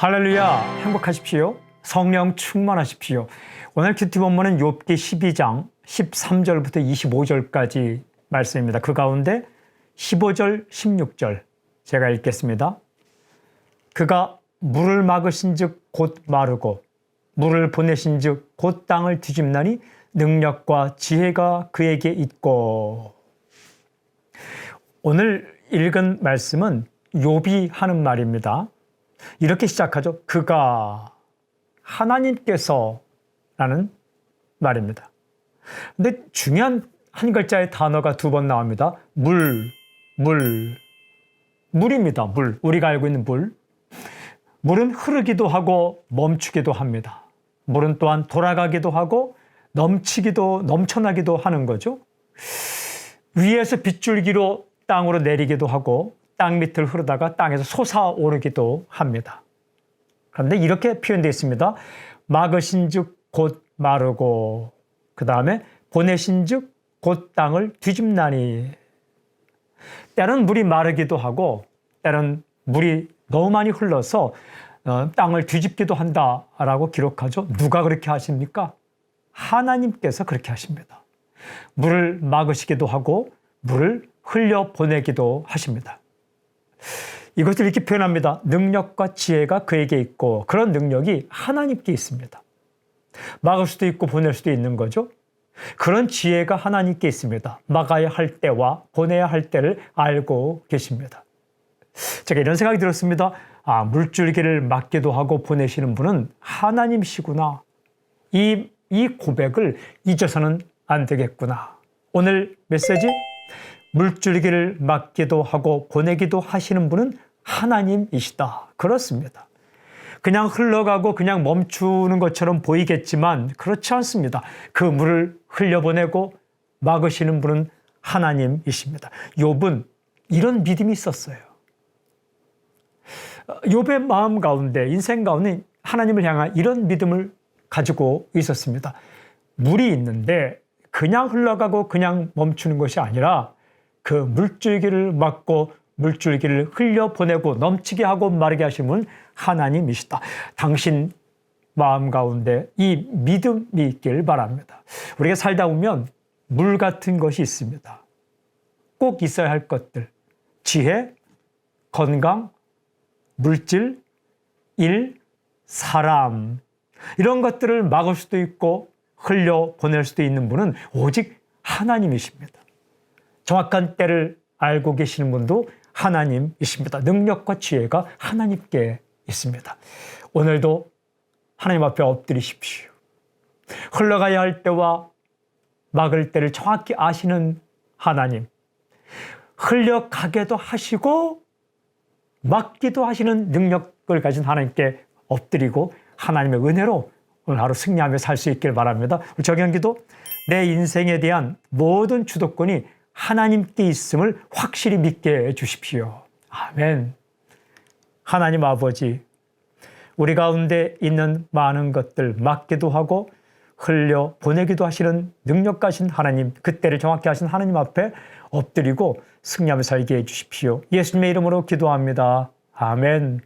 할렐루야 행복하십시오. 성령 충만하십시오. 오늘 큐티 본문은 욥기 12장 13절부터 25절까지 말씀입니다. 그 가운데 15절, 16절 제가 읽겠습니다. 그가 물을 막으신즉 곧 마르고 물을 보내신즉 곧 땅을 뒤집나니 능력과 지혜가 그에게 있고 오늘 읽은 말씀은 욥이 하는 말입니다. 이렇게 시작하죠. 그가 하나님께서 라는 말입니다. 근데 중요한 한 글자의 단어가 두 번 나옵니다. 물, 물, 물입니다. 물. 우리가 알고 있는 물. 물은 흐르기도 하고 멈추기도 합니다. 물은 또한 돌아가기도 하고 넘치기도 넘쳐나기도 하는 거죠. 위에서 빗줄기로 땅으로 내리기도 하고 땅 밑을 흐르다가 땅에서 솟아오르기도 합니다. 그런데 이렇게 표현되어 있습니다. 막으신즉 곧 마르고 그 다음에 보내신즉 곧 땅을 뒤집나니 때는 물이 마르기도 하고 때는 물이 너무 많이 흘러서 어, 땅을 뒤집기도 한다라고 기록하죠. 누가 그렇게 하십니까? 하나님께서 그렇게 하십니다. 물을 막으시기도 하고 물을 흘려 보내기도 하십니다. 이것을 이렇게 표현합니다. 능력과 지혜가 그에게 있고 그런 능력이 하나님께 있습니다. 막을 수도 있고 보낼 수도 있는 거죠. 그런 지혜가 하나님께 있습니다. 막아야 할 때와 보내야 할 때를 알고 계십니다. 제가 이런 생각이 들었습니다. 아, 물줄기를 막기도 하고 보내시는 분은 하나님이시구나. 이, 이 고백을 잊어서는 안 되겠구나. 오늘 메시지 물줄기를 막기도 하고 보내기도 하시는 분은 하나님이시다. 그렇습니다. 그냥 흘러가고 그냥 멈추는 것처럼 보이겠지만 그렇지 않습니다. 그 물을 흘려보내고 막으시는 분은 하나님이십니다. 욥은 이런 믿음이 있었어요. 욥의 마음 가운데 인생 가운데 하나님을 향한 이런 믿음을 가지고 있었습니다. 물이 있는데 그냥 흘러가고 그냥 멈추는 것이 아니라 그 물줄기를 막고 물줄기를 흘려보내고 넘치게 하고 마르게 하시는 하나님이시다. 당신 마음 가운데 이 믿음이 있길 바랍니다. 우리가 살다 보면 물 같은 것이 있습니다. 꼭 있어야 할 것들. 지혜, 건강, 물질, 일, 사람. 이런 것들을 막을 수도 있고 흘려 보낼 수도 있는 분은 오직 하나님이십니다. 정확한 때를 알고 계시는 분도 하나님이십니다. 능력과 지혜가 하나님께 있습니다. 오늘도 하나님 앞에 엎드리십시오. 흘러가야 할 때와 막을 때를 정확히 아시는 하나님. 흘려가게도 하시고 막기도 하시는 능력을 가진 하나님께 엎드리고 하나님의 은혜로 오늘 하루 승리하며 살 수 있길 바랍니다. 우리 정현기도 내 인생에 대한 모든 주도권이 하나님께 있음을 확실히 믿게 해 주십시오. 아멘. 하나님 아버지, 우리 가운데 있는 많은 것들 막기도 하고 흘려 보내기도 하시는 능력 가신 하나님, 그때를 정확히 하신 하나님 앞에 엎드리고 승리하며 살게 해 주십시오. 예수님의 이름으로 기도합니다. 아멘.